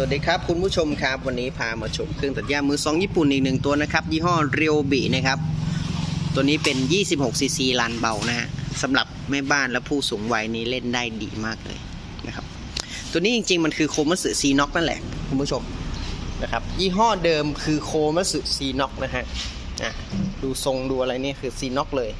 วัสดีครับคุณผู้ชมครับ วันนี้พามาชมเครื่องตัดหญ้ามือสองญี่ปุ่นอีกหนึ่งตัวนะครับ ยี่ห้อเรียวบีนะครับ ตัวนี้เป็น 26 ซีซีลานเบานะฮะสำหรับแม่บ้านและผู้สูงวัยนี้เล่นได้ดีมากเลยนะครับ ตัวนี้จริงๆ มันคือโคมัสึซีน็อกนั่นแหละ คุณผู้ชมนะครับ ยี่ห้อเดิมคือโคมัสึซีน็อกนะฮะอะดูทรงดูอะไรนี่คือซีน็อกเลย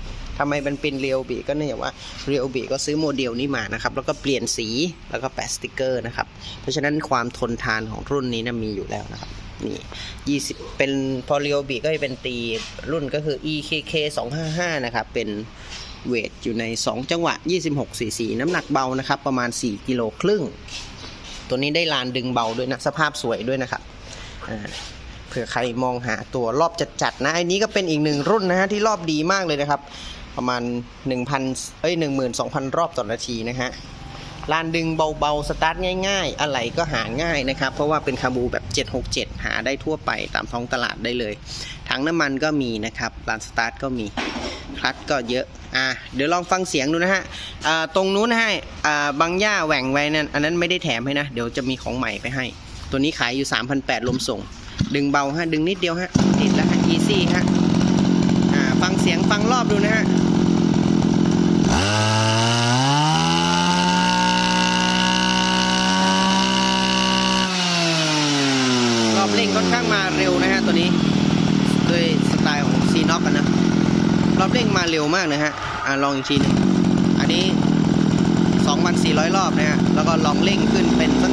ทำไมมันเป็นเรียวบีก็เนื่องจากว่าเรียวบีก็ซื้อโมเดลนี้มานะครับ แล้วก็เปลี่ยนสีแล้วก็แปะสติกเกอร์นะครับ เพราะฉะนั้นความทนทานของรุ่นนี้นะมีอยู่แล้วนะครับนี่ 20 เป็นพอเรียวบีก็จะเป็นตีรุ่นก็คือ EKK 255 นะครับ เป็นเวทอยู่ใน 2 จังหวะ 26 cc น้ำหนักเบานะครับ ประมาณ 4 กิโลครึ่ง ตัวนี้ได้ลานดึงเบาด้วยนะ สภาพสวยด้วยนะครับอ่า เผื่อใครมองหาตัวรอบจัดๆนะไอ้นี้ก็เป็นอีกหนึ่งรุ่นนะฮะที่รอบดีมากเลยนะครับ ประมาณ 1,000เอ้ย12,000 รอบต่อนาทีนะฮะลานดึงเบาๆ สตาร์ทง่ายๆ อะไรก็หาง่ายนะครับ เพราะว่าเป็นคาบูแบบ 767 หาได้ทั่วไปตามท้องตลาดได้เลยถังน้ำมันก็มีนะครับลานสตาร์ทก็มีคลัตช์ก็เยอะอะเดี๋ยวลองฟังเสียงดูนะฮะตรงนู้นนะฮะอ่าบางหญ้าแหว่งไว้นั่นอันนั้นไม่ได้แถมให้นะ เดี๋ยวจะมีของใหม่ไปให้ ตัวนี้ขายอยู่ 3,800ลมส่ง ดึงเบาฮะ ดึงนิดเดียวฮะ ติดแล้วฮะ อีซี่ฮะ อ่า ฟังเสียงฟังรอบดูนะฮะรอบเร่งค่อนข้างมาเร็วนะฮะ ตัวนี้ด้วยสไตล์ของซีน็อกกันนะ รอบเร่งมาเร็วมากนะฮะ อ่าลองอีกทีหนึงอันนี้ 2,400 รอบนะฮะ แล้วก็ลองเร่งขึ้นเป็นสัก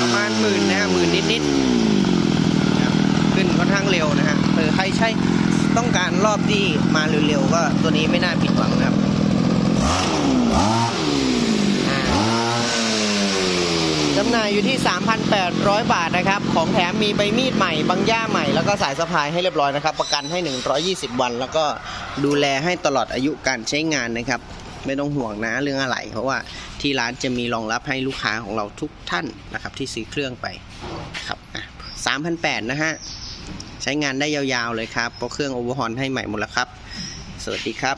ประมาณหมื่น นิดๆขึ้นค่อนข้างเร็วนะฮะเออใครใช้ต้องการรอบที่มาเร็วๆก็ตัวนี้ไม่น่าผิดหวังนะครับจำหน่ายอยู่ที่ 3,800 บาทนะครับ ของแถมมีใบมีดใหม่บางย่าใหม่ แล้วก็สายสะพายให้เรียบร้อยนะครับ ประกันให้ 120 วัน แล้วก็ดูแลให้ตลอดอายุการใช้งานนะครับ ไม่ต้องห่วงนะเรื่องอะไร เพราะว่าที่ร้านจะมีรองรับให้ลูกค้าของเราทุกท่านนะครับที่ซื้อเครื่องไป 3,800นะฮะ ใช้งานได้ยาวๆเลยครับ เพราะเครื่องโอเวอร์ฮอนให้ใหม่หมดแล้วครับ สวัสดีครับ